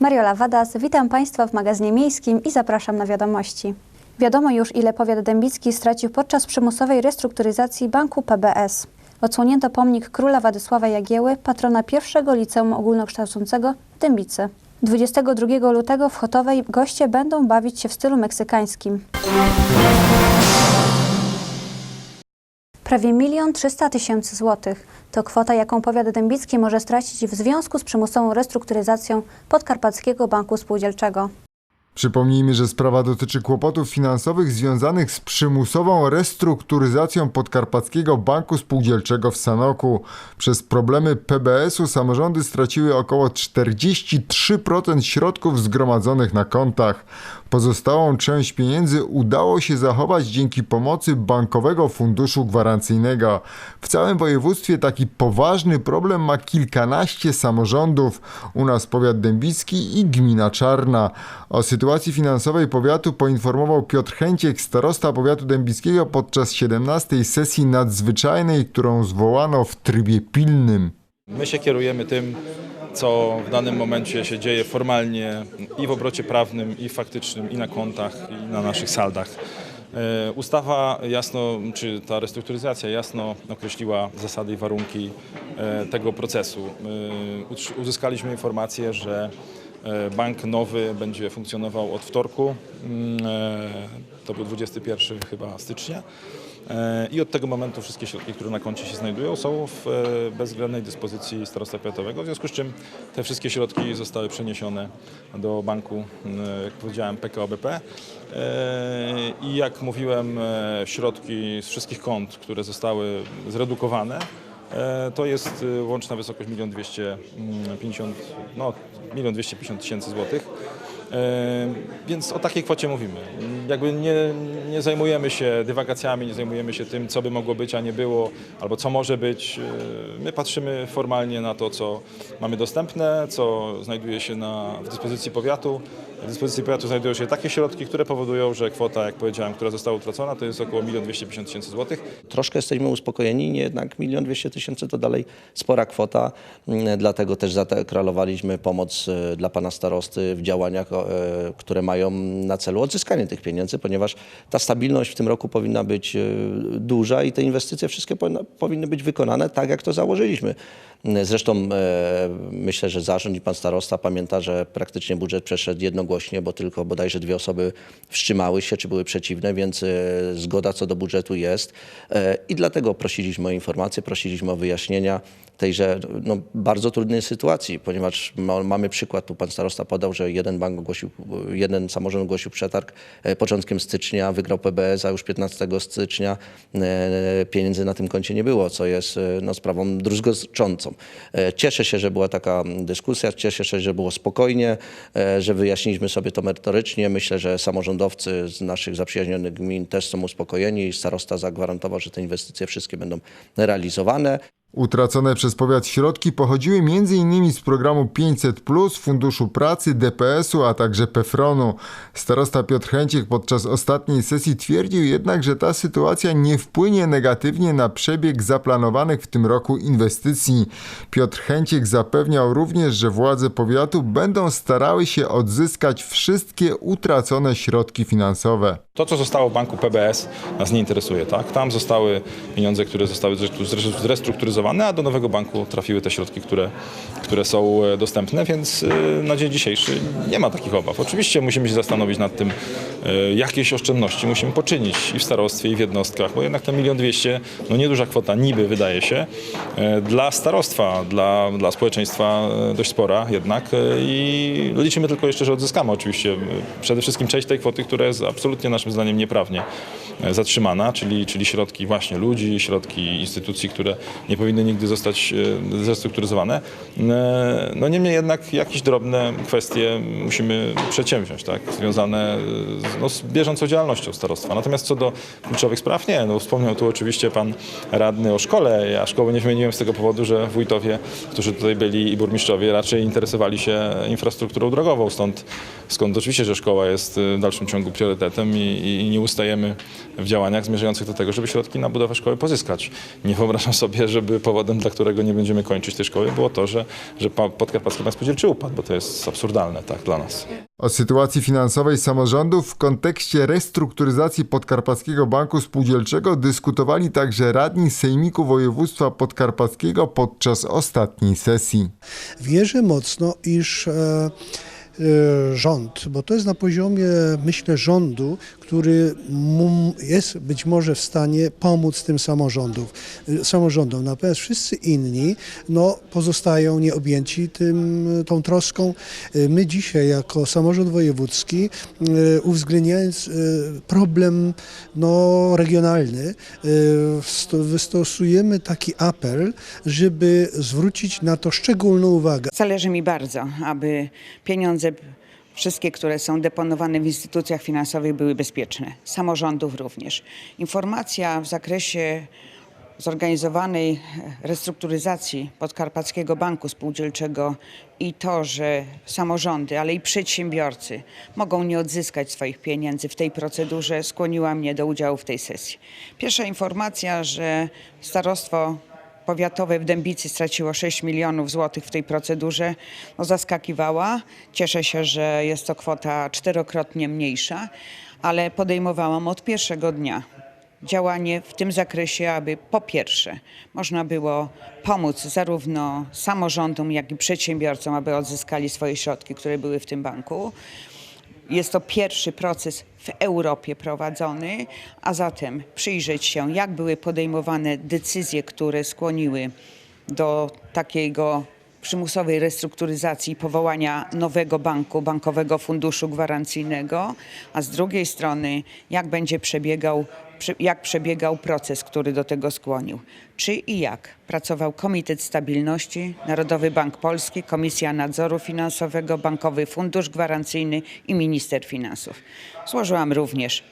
Jola Wadas, witam Państwa w magazynie miejskim i zapraszam na wiadomości. Wiadomo już, ile powiat dębicki stracił podczas przymusowej restrukturyzacji banku PBS. Odsłonięto pomnik króla Władysława Jagieły, patrona pierwszego liceum ogólnokształcącego w Dębicy. 22 lutego w Chotowej goście będą bawić się w stylu meksykańskim. Prawie milion trzysta tysięcy złotych to kwota, jaką powiat dębicki może stracić w związku z przymusową restrukturyzacją Podkarpackiego Banku Spółdzielczego. Przypomnijmy, że sprawa dotyczy kłopotów finansowych związanych z przymusową restrukturyzacją Podkarpackiego Banku Spółdzielczego w Sanoku. Przez problemy PBS-u samorządy straciły około 43% środków zgromadzonych na kontach. Pozostałą część pieniędzy udało się zachować dzięki pomocy Bankowego Funduszu Gwarancyjnego. W całym województwie taki poważny problem ma kilkanaście samorządów. U nas powiat dębicki i gmina Czarna. O sytuacji finansowej powiatu poinformował Piotr Chęciek, starosta powiatu dębickiego podczas 17 sesji nadzwyczajnej, którą zwołano w trybie pilnym. My się kierujemy tym, co w danym momencie się dzieje formalnie i w obrocie prawnym, i faktycznym, i na kontach, i na naszych saldach. E, Ustawa jasno, czy ta restrukturyzacja jasno określiła zasady i warunki e, tego procesu. E, Uzyskaliśmy informację, że bank nowy będzie funkcjonował od wtorku, mm, e, to był 21 chyba stycznia. E, I od tego momentu wszystkie środki, które na koncie się znajdują, są w e, bezwzględnej dyspozycji starostwa powiatowego, w związku z czym te wszystkie środki zostały przeniesione do banku, jak powiedziałem, PKO BP. E, I jak mówiłem, e, środki z wszystkich kont, które zostały zredukowane, e, to jest e, łączna wysokość 1 250, no, 1 250 tysięcy złotych. Więc o takiej kwocie mówimy. Jakby nie, nie zajmujemy się dywagacjami, nie zajmujemy się tym, co by mogło być, a nie było, albo co może być. My patrzymy formalnie na to, co mamy dostępne, co znajduje się na, w dyspozycji powiatu. W dyspozycji powiatu znajdują się takie środki, które powodują, że kwota, jak powiedziałem, która została utracona, to jest około 1 250 tysięcy złotych. Troszkę jesteśmy uspokojeni, nie jednak milion dwieście tysięcy to dalej spora kwota, dlatego też zadeklarowaliśmy pomoc e, dla pana starosty w działaniach, które mają na celu odzyskanie tych pieniędzy, ponieważ ta stabilność w tym roku powinna być e, duża i te inwestycje wszystkie powinny być wykonane tak, jak to założyliśmy. Zresztą e, myślę, że zarząd i pan starosta pamięta, że praktycznie budżet przeszedł jednogłośnie, bo tylko bodajże dwie osoby wstrzymały się, czy były przeciwne, więc e, zgoda co do budżetu jest. E, I dlatego prosiliśmy o informacje, prosiliśmy o wyjaśnienia tejże no, bardzo trudnej sytuacji, ponieważ ma, mamy przykład, tu pan starosta podał, że jeden bank ogłosił, jeden samorząd ogłosił przetarg e, początkiem stycznia, wygrał PBS, a już 15 stycznia e, pieniędzy na tym koncie nie było, co jest e, no, sprawą druzgoczącą. Cieszę się, że była taka dyskusja, cieszę się, że było spokojnie, że wyjaśniliśmy sobie to merytorycznie. Myślę, że samorządowcy z naszych zaprzyjaźnionych gmin też są uspokojeni i starosta zagwarantował, że te inwestycje wszystkie będą realizowane. Utracone przez powiat środki pochodziły m.in. z programu 500, Funduszu Pracy, DPS-u, a także PEFRON-u. Starosta Piotr Chęciek podczas ostatniej sesji twierdził jednak, że ta sytuacja nie wpłynie negatywnie na przebieg zaplanowanych w tym roku inwestycji. Piotr Chęciek zapewniał również, że władze powiatu będą starały się odzyskać wszystkie utracone środki finansowe. To, co zostało w banku PBS, nas nie interesuje. Tak? Tam zostały pieniądze, które zostały zrestru- a do nowego banku trafiły te środki, które, które są e, dostępne, więc e, na dzień dzisiejszy nie ma takich obaw. Oczywiście musimy się zastanowić nad tym, e, jakieś oszczędności musimy poczynić i w starostwie, i w jednostkach, bo jednak ten milion dwieście, no nieduża kwota niby wydaje się, dla starostwa, dla, dla społeczeństwa dość spora jednak i liczymy tylko jeszcze, że odzyskamy oczywiście przede wszystkim część tej kwoty, która jest absolutnie naszym zdaniem nieprawnie zatrzymana, czyli, czyli środki właśnie ludzi, środki instytucji, które nie powinny nigdy zostać e, zrestrukturyzowane. E, No niemniej jednak jakieś drobne kwestie musimy przedsięwziąć, tak, związane no, z bieżącą działalnością starostwa. Natomiast co do kluczowych spraw, nie. No, wspomniał tu oczywiście pan radny o szkole. Ja szkoły nie wymieniłem z tego powodu, że wójtowie, którzy tutaj byli i burmistrzowie raczej interesowali się infrastrukturą drogową. Stąd, skąd oczywiście, że szkoła jest w dalszym ciągu priorytetem i, i nie ustajemy w działaniach zmierzających do tego, żeby środki na budowę szkoły pozyskać. Nie wyobrażam sobie, żeby powodem, dla którego nie będziemy kończyć tej szkoły, było to, że, że pa- Podkarpacki Bank Spółdzielczy upadł, bo to jest absurdalne tak, dla nas. O sytuacji finansowej samorządów w kontekście restrukturyzacji Podkarpackiego Banku Spółdzielczego dyskutowali także radni Sejmiku Województwa Podkarpackiego podczas ostatniej sesji. Wierzę mocno, iż e, rząd, bo to jest na poziomie, myślę, rządu, który jest być może w stanie pomóc tym samorządów, e, samorządom. Natomiast wszyscy inni no, pozostają nieobjęci tym, tą troską. E, My dzisiaj jako samorząd wojewódzki, e, uwzględniając e, problem no, regionalny, e, wystosujemy taki apel, żeby zwrócić na to szczególną uwagę. Zależy mi bardzo, aby pieniądze wszystkie, które są deponowane w instytucjach finansowych były bezpieczne. Samorządów również. Informacja w zakresie zorganizowanej restrukturyzacji Podkarpackiego Banku Spółdzielczego i to, że samorządy, ale i przedsiębiorcy mogą nie odzyskać swoich pieniędzy w tej procedurze, skłoniła mnie do udziału w tej sesji. Pierwsza informacja, że starostwo powiatowe w Dębicy straciło 6 milionów złotych w tej procedurze, no zaskakiwała. Cieszę się, że jest to kwota czterokrotnie mniejsza, ale podejmowałam od pierwszego dnia działanie w tym zakresie, aby po pierwsze można było pomóc zarówno samorządom, jak i przedsiębiorcom, aby odzyskali swoje środki, które były w tym banku. Jest to pierwszy proces w Europie prowadzony, a zatem przyjrzeć się, jak były podejmowane decyzje, które skłoniły do takiego przymusowej restrukturyzacji i powołania nowego banku, Bankowego Funduszu Gwarancyjnego, a z drugiej strony, jak będzie przebiegał, prze- jak przebiegał proces, który do tego skłonił. Czy i jak pracował Komitet Stabilności, Narodowy Bank Polski, Komisja Nadzoru Finansowego, Bankowy Fundusz Gwarancyjny i Minister Finansów. Złożyłam również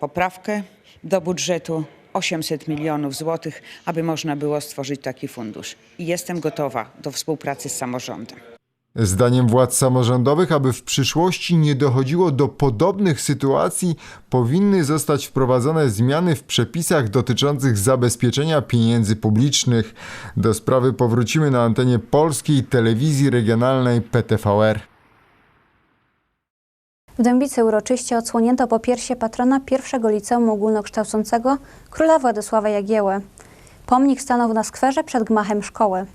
poprawkę do budżetu 800 milionów złotych, aby można było stworzyć taki fundusz. I jestem gotowa do współpracy z samorządem. Zdaniem władz samorządowych, aby w przyszłości nie dochodziło do podobnych sytuacji, powinny zostać wprowadzone zmiany w przepisach dotyczących zabezpieczenia pieniędzy publicznych. Do sprawy powrócimy na antenie polskiej telewizji regionalnej PTVR. W Dębicy uroczyście odsłonięto popiersie patrona pierwszego liceum ogólnokształcącego króla Władysława Jagieły. Pomnik stanął na skwerze przed gmachem szkoły.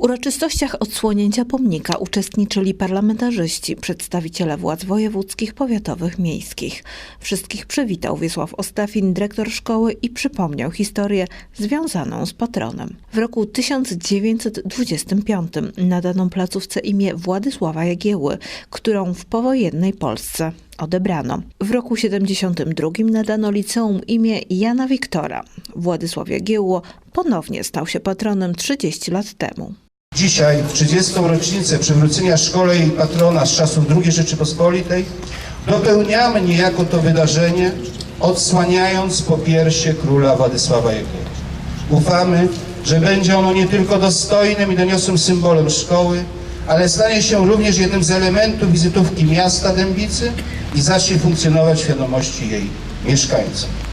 Uroczystościach odsłonięcia pomnika uczestniczyli parlamentarzyści, przedstawiciele władz wojewódzkich, powiatowych, miejskich. Wszystkich przywitał Wiesław Ostafin, dyrektor szkoły i przypomniał historię związaną z patronem. W roku 1925 nadano placówce imię Władysława Jagieły, którą w powojennej Polsce odebrano. W roku 72 nadano liceum imię Jana Wiktora. Władysław Jagiełło ponownie stał się patronem 30 lat temu. Dzisiaj, w 30. rocznicę przywrócenia szkole jej patrona z czasów II Rzeczypospolitej, dopełniamy niejako to wydarzenie, odsłaniając popiersie króla Władysława Jagieły. Ufamy, że będzie ono nie tylko dostojnym i doniosłym symbolem szkoły, ale stanie się również jednym z elementów wizytówki miasta Dębicy i zacznie funkcjonować w świadomości jej mieszkańców.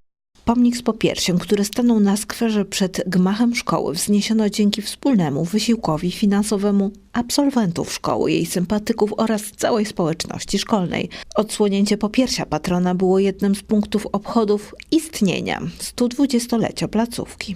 Pomnik z popiersiem, który stanął na skwerze przed gmachem szkoły, wzniesiono dzięki wspólnemu wysiłkowi finansowemu absolwentów szkoły, jej sympatyków oraz całej społeczności szkolnej. Odsłonięcie popiersia patrona było jednym z punktów obchodów istnienia 120-lecia placówki.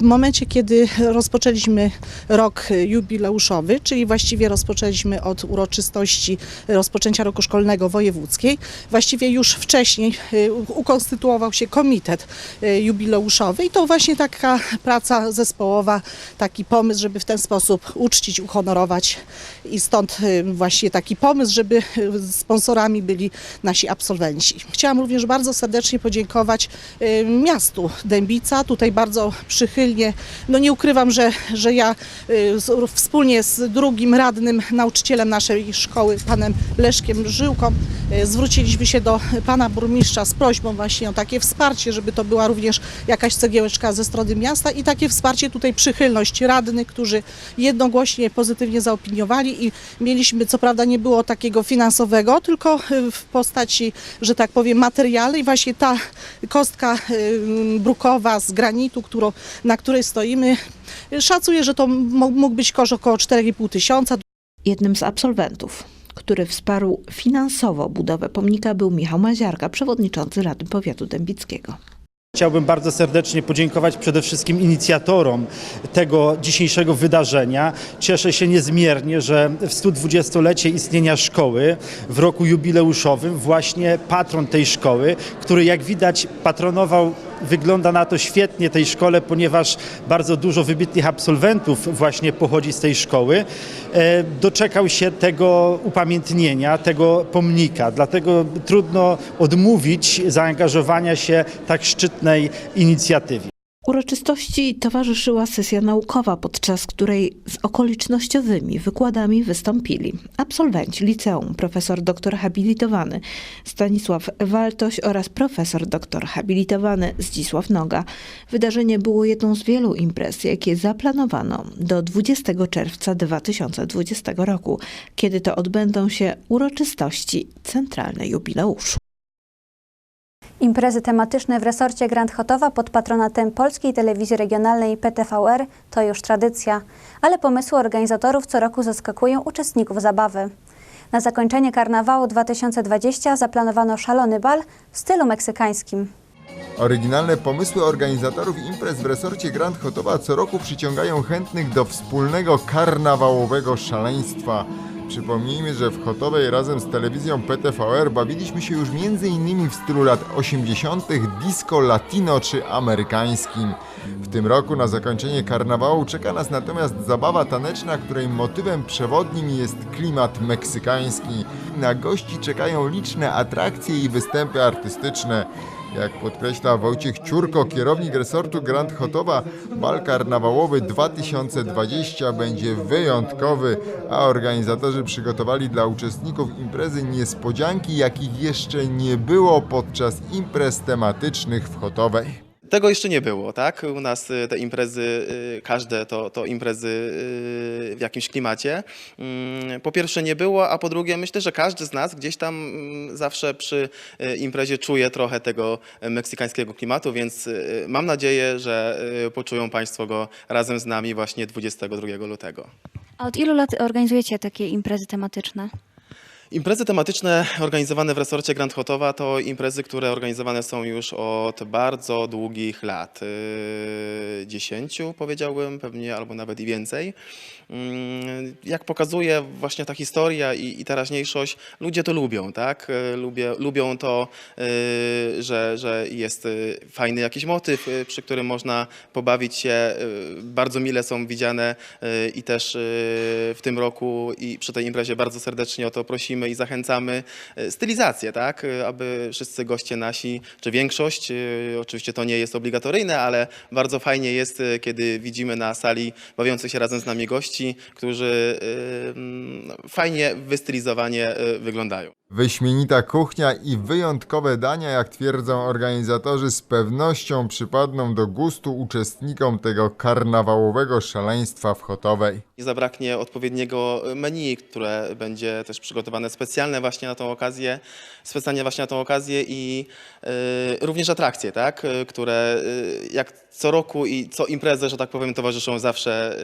W momencie, kiedy rozpoczęliśmy rok jubileuszowy, czyli właściwie rozpoczęliśmy od uroczystości rozpoczęcia roku szkolnego wojewódzkiej, właściwie już wcześniej y, ukonstytuował się komitet y, jubileuszowy. I to właśnie taka praca zespołowa, taki pomysł, żeby w ten sposób uczcić, uhonorować. I stąd y, właśnie taki pomysł, żeby sponsorami byli nasi absolwenci. Chciałam również bardzo serdecznie podziękować miastu Dębica, tutaj bardzo przychylnie. No nie ukrywam, że, że ja y, z, wspólnie z drugim radnym nauczycielem naszej szkoły, panem Leszkiem Żyłką, y, zwróciliśmy się do pana burmistrza z prośbą właśnie o takie wsparcie, żeby to była również jakaś cegiełeczka ze strony miasta i takie wsparcie tutaj przychylność radnych, którzy jednogłośnie pozytywnie zaopiniowali i mieliśmy, co prawda nie było takiego finansowego, tylko y, w postaci, że tak powiem, materialnej. Właśnie ta kostka brukowa z granitu, którą, na której stoimy, szacuję, że to mógł być koszt około 4,5 tysiąca. Jednym z absolwentów, który wsparł finansowo budowę pomnika był Michał Maziarka, przewodniczący Rady Powiatu Dębickiego. Chciałbym bardzo serdecznie podziękować przede wszystkim inicjatorom tego dzisiejszego wydarzenia. Cieszę się niezmiernie, że w 120-lecie istnienia szkoły w roku jubileuszowym właśnie patron tej szkoły, który jak widać patronował Wygląda na to świetnie tej szkole, ponieważ bardzo dużo wybitnych absolwentów właśnie pochodzi z tej szkoły. E, Doczekał się tego upamiętnienia, tego pomnika. Dlatego trudno odmówić zaangażowania się tak szczytnej inicjatywie. Uroczystości towarzyszyła sesja naukowa, podczas której z okolicznościowymi wykładami wystąpili absolwenci liceum, profesor doktor habilitowany Stanisław Waltoś oraz profesor doktor habilitowany Zdzisław Noga. Wydarzenie było jedną z wielu imprez, jakie zaplanowano do 20 czerwca 2020 roku, kiedy to odbędą się uroczystości centralne jubileuszu. Imprezy tematyczne w resorcie Grand Hotowa pod patronatem Polskiej Telewizji Regionalnej PTVR to już tradycja, ale pomysły organizatorów co roku zaskakują uczestników zabawy. Na zakończenie karnawału 2020 zaplanowano szalony bal w stylu meksykańskim. Oryginalne pomysły organizatorów imprez w resorcie Grand Hotowa co roku przyciągają chętnych do wspólnego karnawałowego szaleństwa. Przypomnijmy, że w Chotowej razem z telewizją PTVR bawiliśmy się już m.in. w stylu lat 80. disco latino czy amerykańskim. W tym roku na zakończenie karnawału czeka nas natomiast zabawa taneczna, której motywem przewodnim jest klimat meksykański. Na gości czekają liczne atrakcje i występy artystyczne. Jak podkreśla Wojciech Ciurko, kierownik resortu Grand Hotowa, bal karnawałowy 2020 będzie wyjątkowy, a organizatorzy przygotowali dla uczestników imprezy niespodzianki, jakich jeszcze nie było podczas imprez tematycznych w Chotowej. Tego jeszcze nie było, tak? U nas y, te imprezy, y, każde to, to imprezy y, w jakimś klimacie. Mm, Po pierwsze nie było, a po drugie myślę, że każdy z nas gdzieś tam mm, zawsze przy imprezie czuje trochę tego meksykańskiego klimatu, więc mam nadzieję, że poczują Państwo go razem z nami właśnie 22 lutego. A od ilu lat organizujecie takie imprezy tematyczne? Imprezy tematyczne organizowane w resorcie Grand Hotowa to imprezy, które organizowane są już od bardzo długich lat. Yy, Dziesięciu powiedziałbym, pewnie albo nawet i więcej. Mm, Jak pokazuje właśnie ta historia i, i teraźniejszość, ludzie to lubią, tak? Yy, Lubię, lubią to, yy, że, że jest fajny jakiś motyw, przy którym można pobawić się. Bardzo mile są widziane i też w tym roku i przy tej imprezie bardzo serdecznie o to prosimy i zachęcamy e, stylizację, tak, e, aby wszyscy goście nasi, czy większość, e, oczywiście to nie jest obligatoryjne, ale bardzo fajnie jest, kiedy widzimy na sali bawiących się razem z nami gości, którzy mm, fajnie wystylizowanie wyglądają. Wyśmienita kuchnia i wyjątkowe dania, jak twierdzą organizatorzy, z pewnością przypadną do gustu uczestnikom tego karnawałowego szaleństwa w Chotowej. Nie zabraknie odpowiedniego menu, które będzie też przygotowane specjalne właśnie na tą okazję, specjalnie właśnie na tą okazję i y, również atrakcje, tak, y, które y, jak co roku i co imprezę, że tak powiem, towarzyszą zawsze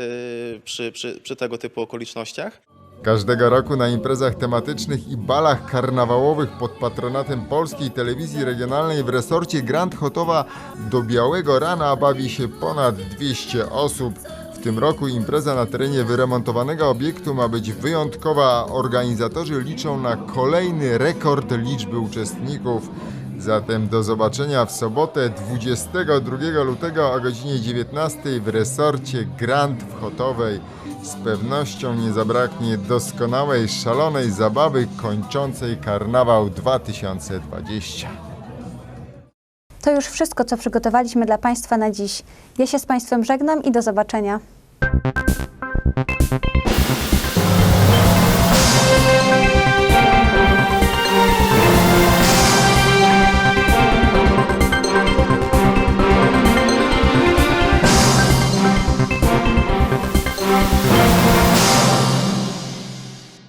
przy, przy, przy tego typu okolicznościach. Każdego roku na imprezach tematycznych i balach karnawałowych pod patronatem Polskiej Telewizji Regionalnej w resorcie Grand Hotowa do białego rana bawi się ponad 200 osób. W tym roku impreza na terenie wyremontowanego obiektu ma być wyjątkowa, organizatorzy liczą na kolejny rekord liczby uczestników. Zatem do zobaczenia w sobotę 22 lutego o godzinie 19 w resorcie Grand w Chotowej. Z pewnością nie zabraknie doskonałej, szalonej zabawy kończącej karnawał 2020. To już wszystko, co przygotowaliśmy dla Państwa na dziś. Ja się z Państwem żegnam i do zobaczenia.